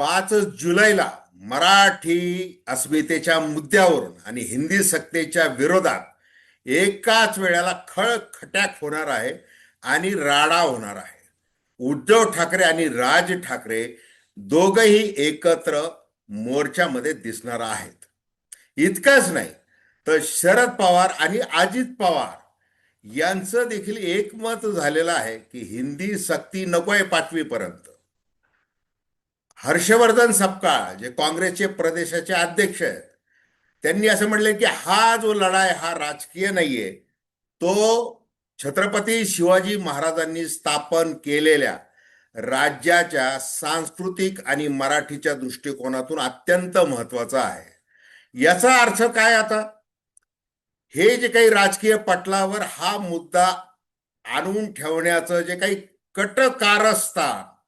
पाच जुलैला मराठी अस्मितेच्या मुद्द्यावरून आणि हिंदी सक्तेच्या विरोधात एकाच वेळेला खळखट्याक होणार आहे आणि राडा होणार आहे. उद्धव ठाकरे आणि राज ठाकरे दोघही एकत्र मोर्चामध्ये दिसणार आहेत. इतकंच नाही तर शरद पवार आणि अजित पवार यांचं देखील एकमत झालेलं आहे की हिंदी सक्ती नकोय पाचवीपर्यंत. हर्षवर्धन सपकाळ जे काँग्रेसचे प्रदेशाचे अध्यक्ष आहेत त्यांनी असं म्हणले की हा जो लढा आहे हा राजकीय नाहीये तो छत्रपती शिवाजी महाराजांनी स्थापन केलेल्या राज्याच्या सांस्कृतिक आणि मराठीच्या दृष्टिकोनातून अत्यंत महत्त्वाचा आहे. याचा अर्थ काय आता? हे जे काही राजकीय पटलावर हा मुद्दा आणून ठेवण्याचं जे काही कटकारस्थान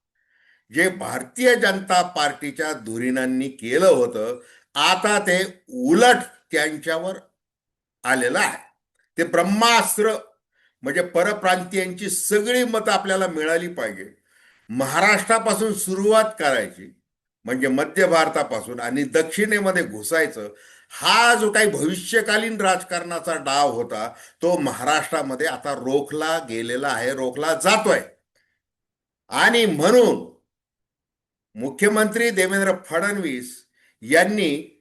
जे भारतीय जनता पार्टीच्या धुरीणांनी केलं होतं आता ते उलट त्यांच्यावर आलेलं आहे. ते ब्रह्मास्त्र म्हणजे परप्रांतीयांची सगळी मतं आपल्याला मिळाली पाहिजे. महाराष्ट्रापासून सुरुवात करायची म्हणजे मध्य भारतापासून आणि दक्षिणेमध्ये घुसायचं हा जो काही भविष्यकालीन राजकारणाचा डाव होता तो महाराष्ट्रामध्ये आता रोखला गेलेला आहे रोखला जातोय. आणि म्हणून मुख्यमंत्री देवेंद्र फडणवीस यांनी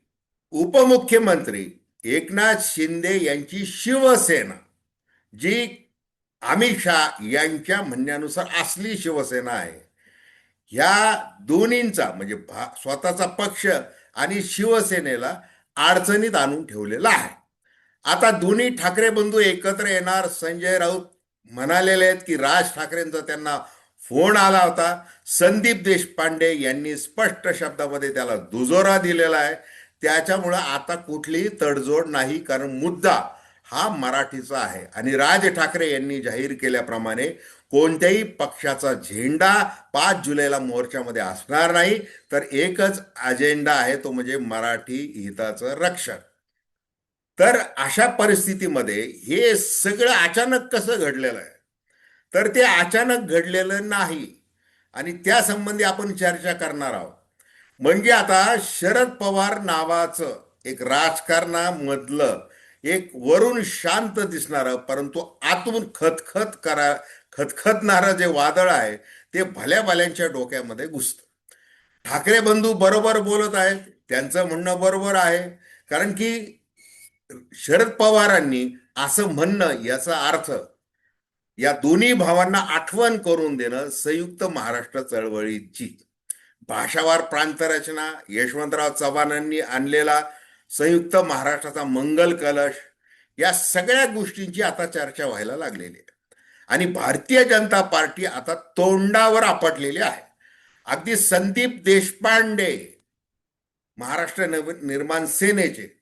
उपमुख्यमंत्री एकनाथ शिंदे यांची शिवसेना जी अमित शहा यांच्या म्हणण्यानुसार असली शिवसेना आहे. ह्या दोन्हींचा म्हणजे भा स्वतःचा पक्ष आणि शिवसेनेला अडचणीत आणून ठेवलेला आहे. आता दोन्ही ठाकरे बंधू एकत्र येणार संजय राऊत म्हणालेले आहेत की राज ठाकरेंचा त्यांना फोन आला होता. संदीप देशपांडे यांनी स्पष्ट शब्दामध्ये त्याला दुजोरा दिलेला आहे. त्याच्यामुळं आता कुठलीही तडजोड नाही कारण मुद्दा हा मराठीचा आहे. आणि राज ठाकरे यांनी जाहीर केल्याप्रमाणे कोणत्याही पक्षाचा झेंडा पाच जुलैला मोर्चामध्ये असणार नाही. तर एकच अजेंडा आहे तो म्हणजे मराठी हिताचं रक्षण. तर अशा परिस्थितीमध्ये हे सगळं अचानक कसं घडलेलं आहे? तर ते अचानक घडलेलं नाही. आणि त्या संबंधी आपण चर्चा करणार आहोत. म्हणजे आता शरद पवार नावाचं एक राजकारणामधलं एक वरून शांत दिसणारं परंतु आतून खतखत करा खतखतणारं जे वादळ आहे ते भल्या भल्यांच्या डोक्यामध्ये घुसतं. ठाकरे बंधू बरोबर बोलत आहेत त्यांचं म्हणणं बरोबर आहे. कारण की शरद पवारांनी असं म्हणणं याचा अर्थ या दोन्ही भावांना आठवण करून देणं संयुक्त महाराष्ट्र चळवळीची. भाषावार प्रांतरचना यशवंतराव चव्हाणांनी आणलेला संयुक्त महाराष्ट्राचा मंगल कलश या सगळ्या गोष्टींची आता चर्चा व्हायला लागलेली आहे. आणि भारतीय जनता पार्टी आता तोंडावर आपटलेली आहे. अगदी संदीप देशपांडे महाराष्ट्र निर्माण सेनेचे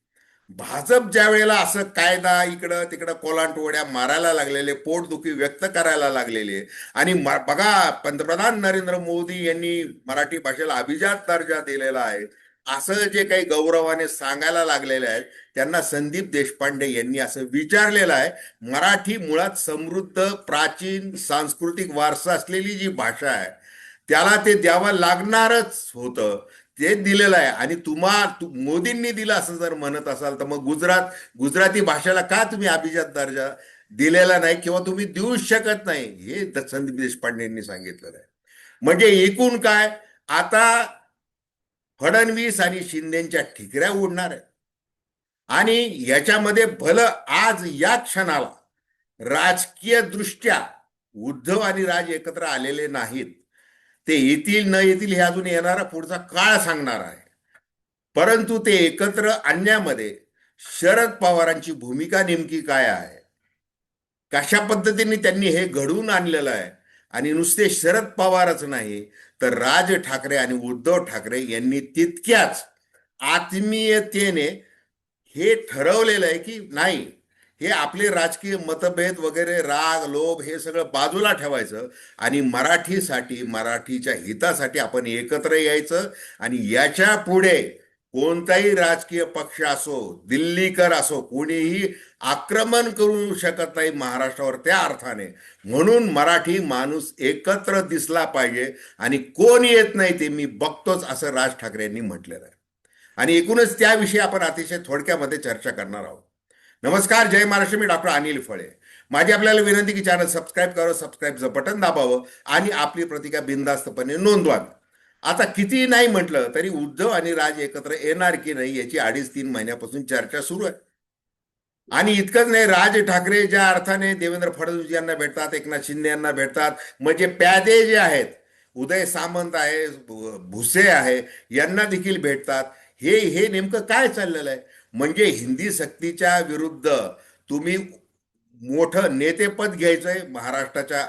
भाजप ज्या वेळेला असं कायदा इकडं तिकडं कोलांटवड्या मारायला लागलेले पोटदुखी व्यक्त करायला लागलेले आणि बघा पंतप्रधान नरेंद्र मोदी यांनी मराठी भाषेला अभिजात दर्जा दिलेला आहे. असं जे काही गौरवाने सांगायला लागलेले आहेत त्यांना संदीप देशपांडे यांनी असं विचारलेलं आहे. मराठी मुळात समृद्ध प्राचीन सांस्कृतिक वारसा असलेली जी भाषा आहे त्याला ते द्यावं लागणारच होतं. ते दिलेलं आहे. आणि तुम्हा मोदींनी दिलं असं जर म्हणत असाल तर मग गुजरात गुजराती भाषेला का तुम्ही अभिजात दर्जा दिलेला नाही किंवा तुम्ही देऊच शकत नाही? हे संदीप देशपांडेंनी सांगितलेलं आहे. म्हणजे एकूण काय? आता फडणवीस आणि शिंदेच्या ठिकऱ्या उडणार आहेत. आणि याच्यामध्ये भलं आज या क्षणाला राजकीय दृष्ट्या उद्धव आणि राज एकत्र आलेले नाहीत. ते येतील न येतील हे अजून येणारा पुढचा काळ सांगणार आहे. परंतु ते एकत्र आणण्यामध्ये शरद पवारांची भूमिका नेमकी काय आहे? कशा पद्धतीने त्यांनी हे घडवून आणलेलं आहे? आणि नुसते शरद पवारच नाही तर राज ठाकरे आणि उद्धव ठाकरे यांनी तितक्याच आत्मीयतेने हे ठरवलेलं आहे की नाही? हे आपले राजकीय मतभेद वगैरे राग लोभ हे सगळं बाजूला ठेवायचं आणि मराठीसाठी मराठीच्या हितासाठी आपण एकत्र यायचं आणि याच्यापुढे कोणताही राजकीय पक्ष असो दिल्लीकर असो कोणीही आक्रमण करू शकत नाही महाराष्ट्रावर त्या अर्थाने. म्हणून मराठी माणूस एकत्र दिसला पाहिजे आणि कोण येत नाही ते मी बघतोच असं राज ठाकरे यांनी म्हटलेलं आहे. आणि एकूणच त्याविषयी आपण अतिशय थोडक्यामध्ये चर्चा करणार आहोत. नमस्कार जय महाराष्ट्र. मी डॉक्टर अनिल फळे. माझी आपल्याला विनंती की चॅनल सबस्क्राईब करावं सबस्क्राईबचं बटन दाबावं आणि आपली प्रतिका बिनधास्तपणे नोंदवावी. आता किती नाही म्हटलं तरी उद्धव आणि राज एकत्र येणार की नाही याची अडीच तीन महिन्यापासून चर्चा सुरू आहे. आणि इतकंच नाही राज ठाकरे ज्या अर्थाने देवेंद्र फडणवीस यांना भेटतात एकनाथ शिंदे यांना भेटतात म्हणजे प्यादे जे आहेत उदय सामंत आहे भुसे आहे यांना देखील भेटतात. हे हे नेमकं काय चाललेलं आहे? म्हणजे हिंदी सक्तीच्या विरुद्ध तुम्ही मोठं नेतेपद घ्यायचंय महाराष्ट्राच्या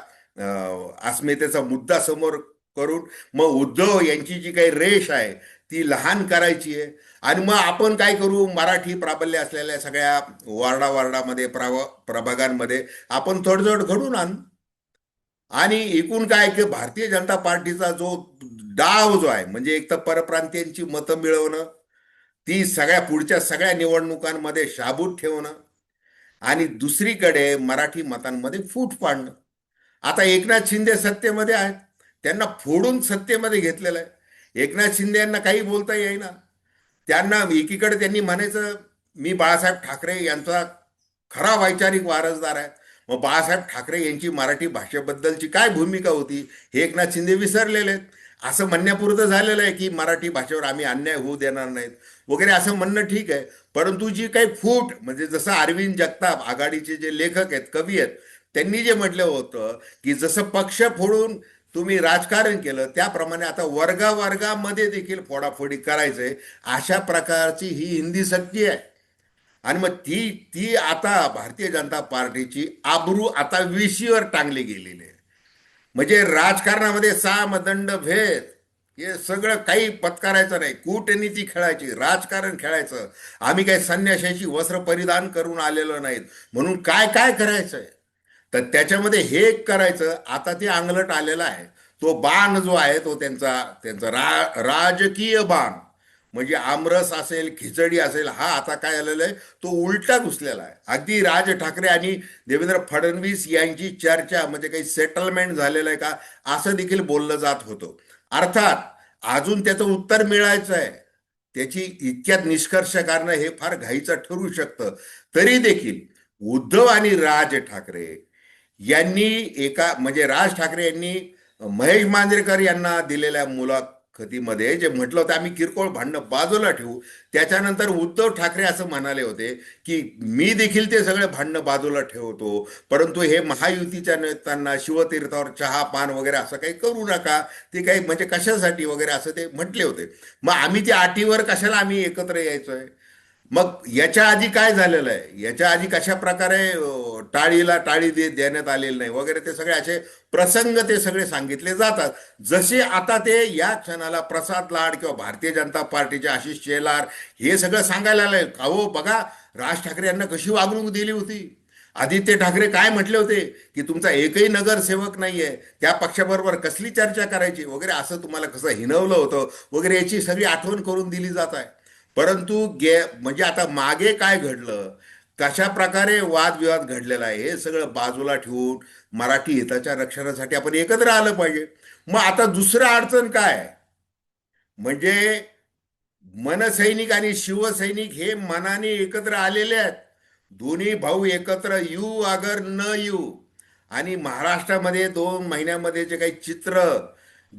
अस्मितेचा मुद्दा समोर करून. मग उद्धव यांची जी काही रेष आहे ती लहान करायची आहे. आणि मग आपण काय करू? मराठी प्राबल्य असलेल्या सगळ्या वार्डा वार्डामध्ये प्रभ प्रभागांमध्ये आपण थोडजोड घडून आण. आणि एकूण काय की भारतीय जनता पार्टीचा जो डाव जो आहे म्हणजे एक तर परप्रांतीयांची मतं मिळवणं ती सगळ्या पुढच्या सगळ्या निवडणुकांमध्ये शाबूत ठेवणं आणि दुसरीकडे मराठी मतांमध्ये फूट पाडणं. आता एकनाथ शिंदे सत्तेमध्ये आहेत. त्यांना फोडून सत्तेमध्ये घेतलेलं आहे. एकनाथ शिंदे यांना काही बोलता येईना. त्यांना एकीकडे त्यांनी म्हणायचं मी बाळासाहेब ठाकरे यांचा खरा वैचारिक वारसदार आहे. मग बाळासाहेब ठाकरे यांची मराठी भाषेबद्दलची काय भूमिका होती? हे एकनाथ शिंदे विसरलेले आहेत. असं म्हणण्यापुरतं झालेलं आहे की मराठी भाषेवर आम्ही अन्याय होऊ देणार नाहीत. वगैरे असं म्हणणं ठीक आहे. परंतु जी काही फूट म्हणजे जसं अरविंद जगताप आघाडीचे जे लेखक आहेत कवी आहेत त्यांनी जे म्हटलं होतं की जसं पक्ष फोडून तुम्ही राजकारण केलं त्याप्रमाणे आता वर्गावर्गामध्ये देखील फोडाफोडी करायचंय अशा प्रकारची ही हिंदी सक्ती आहे. आणि मग ती ती आता भारतीय जनता पार्टीची आबरू आता विशीवर टांगली गेलेली आहे. म्हणजे राजकारणामध्ये सा मदंड भेद हे सगळं काही पत्करायचं नाही. कूटनीती खेळायची राजकारण खेळायचं. आम्ही काही संन्याशाची वस्त्र परिधान करून आलेलो नाहीत. म्हणून काय काय करायचंय? तर त्याच्यामध्ये हे एक करायचं. आता ते अंगलट आलेलं आहे. तो बाण जो आहे तो त्यांचा त्यांचा रा राजकीय बाण. म्हणजे आमरस असेल खिचडी असेल हा आता काय आलेला आहे? तो उलटा घुसलेला आहे. अगदी राज ठाकरे आणि देवेंद्र फडणवीस यांची चर्चा म्हणजे काही सेटलमेंट झालेलं आहे का? असं देखील बोललं जात होतं. अर्थात अजून त्याचं उत्तर मिळायचं आहे त्याची इतक्यात निष्कर्ष करणं हे फार घाईचं ठरू शकतं. तरी देखील उद्धव आणि राज ठाकरे यांनी एका म्हणजे राज ठाकरे यांनी महेश मांजरेकर यांना दिलेल्या मुलाखतीमध्ये जे म्हटलं होतं आम्ही किरकोळ भांडणं बाजूला ठेवू त्याच्यानंतर उद्धव ठाकरे असं म्हणाले होते की मी देखील ते सगळे भांडणं बाजूला ठेवतो परंतु हे महायुतीच्या नेत्यांना शिवतीर्थावर चहा पान वगैरे असं काही करू नका. ते काही म्हणजे कशासाठी वगैरे असं ते म्हटले होते. मग आम्ही त्या अटीवर कशाला आम्ही एकत्र यायचोय? मग याच्या आधी काय झालेलं आहे? याच्या आधी कशा प्रकारे टाळीला टाळी दे देण्यात आलेली नाही. वगैरे ते सगळे असे प्रसंग ते सगळे सांगितले जातात. जसे आता ते या क्षणाला प्रसाद लाड किंवा भारतीय जनता पार्टीचे आशिष शेलार हे सगळं सांगायला आलंय अहो बघा राज ठाकरे यांना कशी वागणूक दिली होती? आदित्य ठाकरे काय म्हटले होते? की तुमचा एकही नगरसेवक नाहीये. त्या पक्षाबरोबर कसली चर्चा करायची? वगैरे असं तुम्हाला कसं हिनवलं होतं? वगैरे याची सगळी आठवण करून दिली जात आहे. परंतु गे म्हणजे आता मागे काय घडलं? कशा प्रकारे वादविवाद घडलेला आहे हे सगळं बाजूला ठेवून मराठी हिताच्या रक्षणासाठी आपण एकत्र आलं पाहिजे. मग आता दुसरं अडचण काय? म्हणजे मनसैनिक आणि शिवसैनिक हे मनाने एकत्र आलेले आहेत. दोन्ही भाऊ एकत्र येऊ अगर न येऊ. आणि महाराष्ट्रामध्ये दोन महिन्यामध्ये जे काही चित्र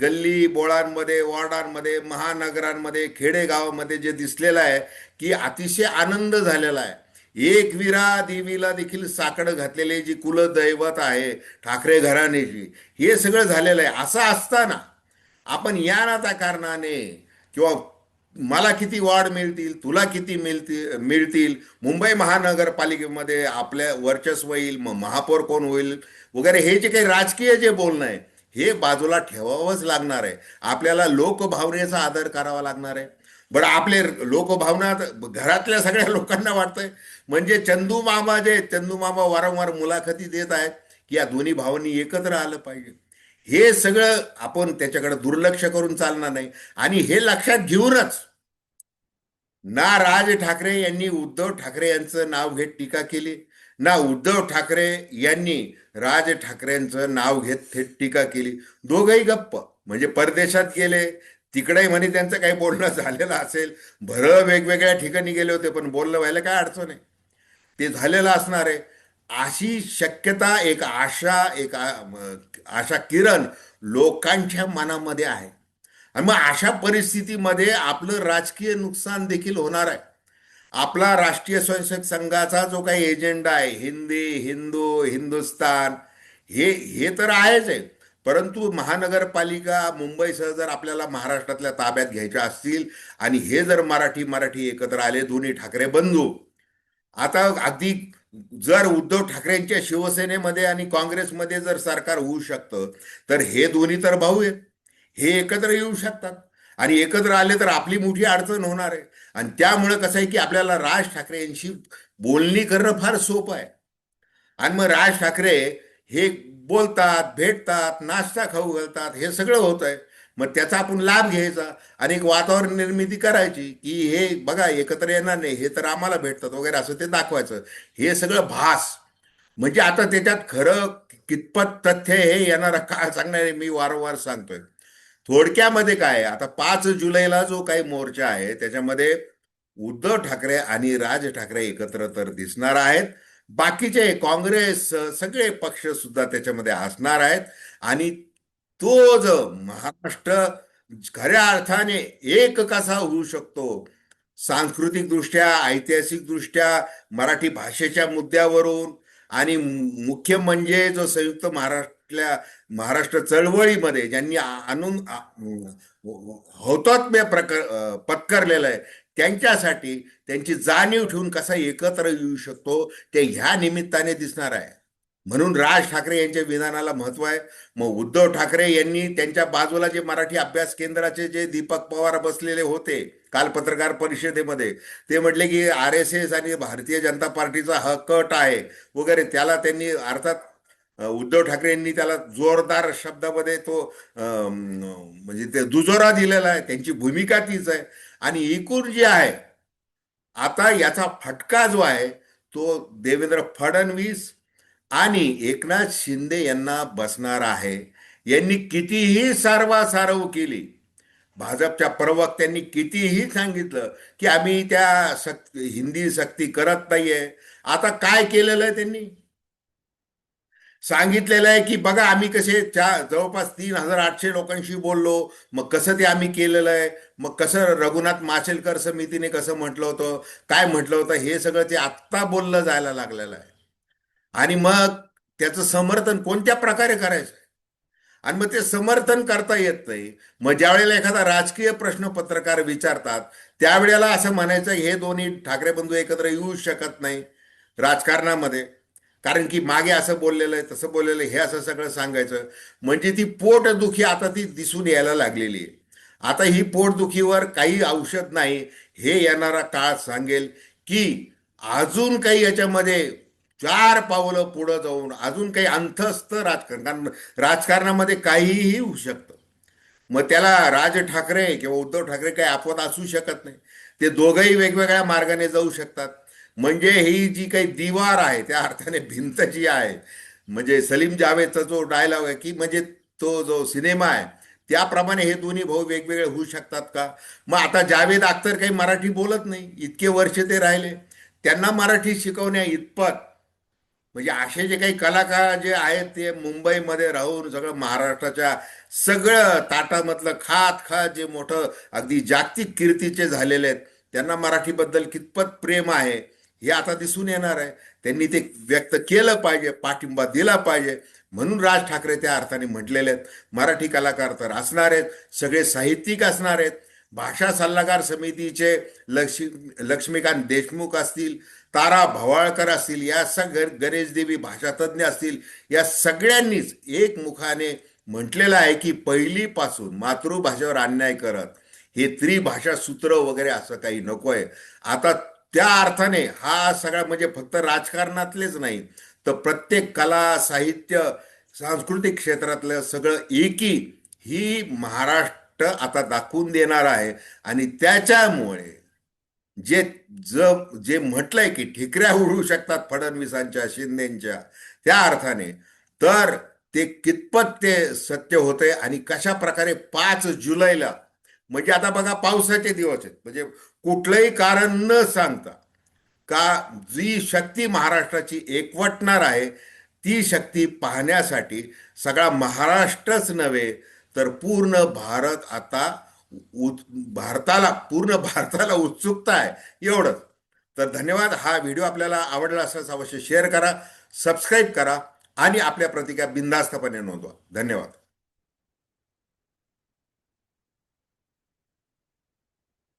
गल्ली बोळांमध्ये वॉर्डांमध्ये महानगरांमध्ये खेडेगावामध्ये जे दिसलेलं आहे की अतिशय आनंद झालेला आहे. एक विरा देवीला देखील साकडं घातलेले जी कुलदैवत आहे ठाकरे घराण्याची हे सगळं झालेलं आहे. असं असताना आपण या नाता कारणाने किंवा मला किती वाढ मिळतील तुला किती मिळतील मिळतील मुंबई महानगरपालिकेमध्ये आपल्या वर्चस्व येईल मग महापौर कोण होईल वगैरे हे जे काही राजकीय जे बोलणं आहे हे बाजूला ठेवावंच लागणार आहे. आपल्याला लोकभावनेचा आदर करावा लागणार आहे. बरं आपले लोकभावना घरातल्या सगळ्या लोकांना वाटतंय. म्हणजे चंदू मामा जे चंदू मामा वारंवार मुलाखती देत आहेत की या दोन्ही भावांनी एकत्र आलं पाहिजे. हे सगळं आपण त्याच्याकडे दुर्लक्ष करून चालणार नाही. आणि हे लक्षात घेऊनच ना राज ठाकरे यांनी उद्धव ठाकरे यांचं नाव घेत टीका केली ना उद्धव ठाकरे यांनी राज ठाकरेंचं नाव घेत थेट टीका केली. दोघही गप्प म्हणजे परदेशात गेले तिकडे म्हणे त्यांचं काही बोलणं झालेलं असेल. भरं वेगवेगळ्या ठिकाणी गेले होते पण बोलणं व्हायला काय अडचण आहे? ते झालेलं असणार आहे. अशी शक्यता एक आशा एक आशा किरण लोकांच्या मनामध्ये आहे. आणि मग अशा परिस्थितीमध्ये आपलं राजकीय नुकसान देखील होणार आहे. आपला राष्ट्रीय स्वयंसेवक संघाचा जो काही एजेंडा आहे हिंदी हिंदू हिंदुस्तान हे हे तर आहेच आहे. परंतु महानगरपालिका मुंबईसह जर आपल्याला महाराष्ट्रातल्या ताब्यात घ्यायच्या असतील आणि हे जर मराठी मराठी एकत्र आले दोन्ही ठाकरे बंधू आता अगदी जर उद्धव ठाकरेंच्या शिवसेनेमध्ये आणि काँग्रेसमध्ये जर सरकार होऊ शकतं तर हे दोन्ही तर भाऊ आहेत. हे एकत्र येऊ शकतात. आणि एकत्र आले तर आपली मोठी अडचण होणार आहे. आणि त्यामुळं कसं आहे की आपल्याला राज ठाकरे यांशी बोलणी करणं फार सोपं आहे. आणि मग राज ठाकरे हे बोलतात भेटतात नाश्ता खाऊ घालतात हे सगळं होत आहे मग त्याचा आपण लाभ घ्यायचा आणि एक वातावरण निर्मिती करायची की हे बघा एकत्र येणार नाही हे तर आम्हाला भेटतात वगैरे असं ते दाखवायचं. हे सगळं भास. म्हणजे आता त्याच्यात खरं कितपत तथ्य हे येणारा काळ सांगणार आहे मी वारंवार सांगतोय. थोडक्यामध्ये काय आता पाच जुलैला जो काही मोर्चा आहे त्याच्यामध्ये उद्धव ठाकरे आणि राज ठाकरे एकत्र तर दिसणार आहेत. बाकीचे काँग्रेस सगळे पक्ष सुद्धा त्याच्यामध्ये असणार आहेत. आणि तो जो महाराष्ट्र खऱ्या अर्थाने एक कसा होऊ शकतो? सांस्कृतिक दृष्ट्या ऐतिहासिक दृष्ट्या मराठी भाषेच्या मुद्द्यावरून आणि मुख्य म्हणजे जो संयुक्त महाराष्ट्रातल्या महाराष्ट्र चळवळीमध्ये ज्यांनी आणून हौतात्म्य प्रकर पत्करलेलं आहे त्यांच्यासाठी त्यांची जाणीव ठेवून कसा एकत्र येऊ शकतो ते ह्या निमित्ताने दिसणार आहे. म्हणून राज ठाकरे यांच्या विधानाला महत्त्व आहे. मग उद्धव ठाकरे यांनी त्यांच्या बाजूला जे मराठी अभ्यास केंद्राचे जे दीपक पवार बसलेले होते काल पत्रकार परिषदेमध्ये ते म्हटले की आर एस एस आणि भारतीय जनता पार्टीचा हा कट आहे वगैरे त्याला त्यांनी अर्थात उद्धव ठाकरे यांनी त्याला जोरदार शब्दामध्ये तो म्हणजे ते दुजोरा दिलेला आहे. त्यांची भूमिका तीच आहे. आणि एकूण जे आहे आता याचा फटका जो आहे तो देवेंद्र फडणवीस आणि एकनाथ शिंदे यांना बसणार आहे. यांनी कितीही सारवासारव केली. भाजपच्या प्रवक्त्यांनी कितीही सांगितलं की आम्ही त्या सक हिंदी सक्ती करत नाहीये. आता काय केलेलं आहे त्यांनी? सांगितलेलं आहे की बघा आम्ही कसे चार जवळपास तीन हजार आठशे लोकांशी बोललो. मग कसं ते आम्ही केलेलं आहे? मग कसं रघुनाथ माशेलकर समितीने कसं म्हटलं होतं? काय म्हटलं होतं? हे सगळं ते आत्ता बोललं जायला लागलेलं आहे. आणि मग त्याचं समर्थन कोणत्या प्रकारे करायचं? आणि मग ते समर्थन करता येत नाही. मग ज्या वेळेला एखादा राजकीय प्रश्न पत्रकार विचारतात त्यावेळेला असं म्हणायचं हे दोन्ही ठाकरे बंधू एकत्र येऊ शकत नाही राजकारणामध्ये. कारण की मागे असं बोललेलं आहे तसं बोललेलं आहे हे असं सगळं सांगायचं. म्हणजे ती पोटदुखी आता ती दिसून यायला लागलेली आहे. आता ही पोटदुखीवर काही औषध नाही हे येणारा काळ सांगेल की अजून काही याच्यामध्ये चार पावलं पुढं जाऊन अजून काही अंथस्थ राजकारण कारण राजकारणामध्ये काहीही होऊ शकतं. मग त्याला राज ठाकरे किंवा उद्धव ठाकरे काही अपवाद असू शकत नाही. ते दोघंही वेगवेगळ्या मार्गाने जाऊ शकतात. म्हणजे ही जी काही दिवार आहे त्या अर्थाने भिंत जी आहे म्हणजे सलीम जावेदचा जो डायलॉग आहे की म्हणजे तो जो सिनेमा आहे त्याप्रमाणे हे दोन्ही भाऊ वेगवेगळे होऊ शकतात का? मग आता जावेद अख्तर काही मराठी बोलत नाही इतके वर्ष ते राहिले. त्यांना मराठी शिकवण्या इतपत म्हणजे असे जे काही कलाकार जे आहेत ते मुंबईमध्ये राहून सगळं महाराष्ट्राच्या सगळं ताटामधलं खात खात जे मोठं अगदी जागतिक कीर्तीचे झालेले आहेत त्यांना मराठीबद्दल कितपत प्रेम आहे हे आता दिसून येणार आहे. त्यांनी ते व्यक्त केलं पाहिजे पाठिंबा दिला पाहिजे. म्हणून राज ठाकरे त्या अर्थाने म्हटलेले आहेत. मराठी कलाकार तर असणार आहेत सगळे साहित्यिक असणार आहेत. भाषा सल्लागार समितीचे लक्ष्मी लक्ष्मीकांत देशमुख असतील तारा भवाळकर असतील या सग गणेश देवी भाषातज्ञ असतील या सगळ्यांनीच एकमुखाने म्हटलेलं आहे की पहिलीपासून मातृभाषेवर अन्याय करत हे त्रिभाषा सूत्र वगैरे असं काही नको आहे आता त्या अर्थाने हा सगळा म्हणजे फक्त राजकारणातलेच नाही तर प्रत्येक कला साहित्य सांस्कृतिक क्षेत्रातलं सगळं एकी ही महाराष्ट्र आता दाखवून देणार आहे. आणि त्याच्यामुळे जे ज जे म्हटलंय की ठिकऱ्या उडू शकतात फडणवीसांच्या शिंदेच्या त्या अर्थाने तर ते कितपत ते सत्य होते आणि कशा प्रकारे पाच जुलैला म्हणजे आता बघा पावसाचे दिवस आहेत म्हणजे कुठलंही कारण न सांगता का जी शक्ती महाराष्ट्राची एकवटणार आहे ती शक्ती पाहण्यासाठी सगळा महाराष्ट्रच नव्हे तर पूर्ण भारत आता भारताला पूर्ण भारताला उत्सुकता आहे एवढंच. तर धन्यवाद. हा व्हिडिओ आपल्याला आवडला असल्यास अवश्य शेअर करा सबस्क्राईब करा आणि आपल्या प्रतिक्रिया बिंदास्तपणे नोंदवा. धन्यवाद.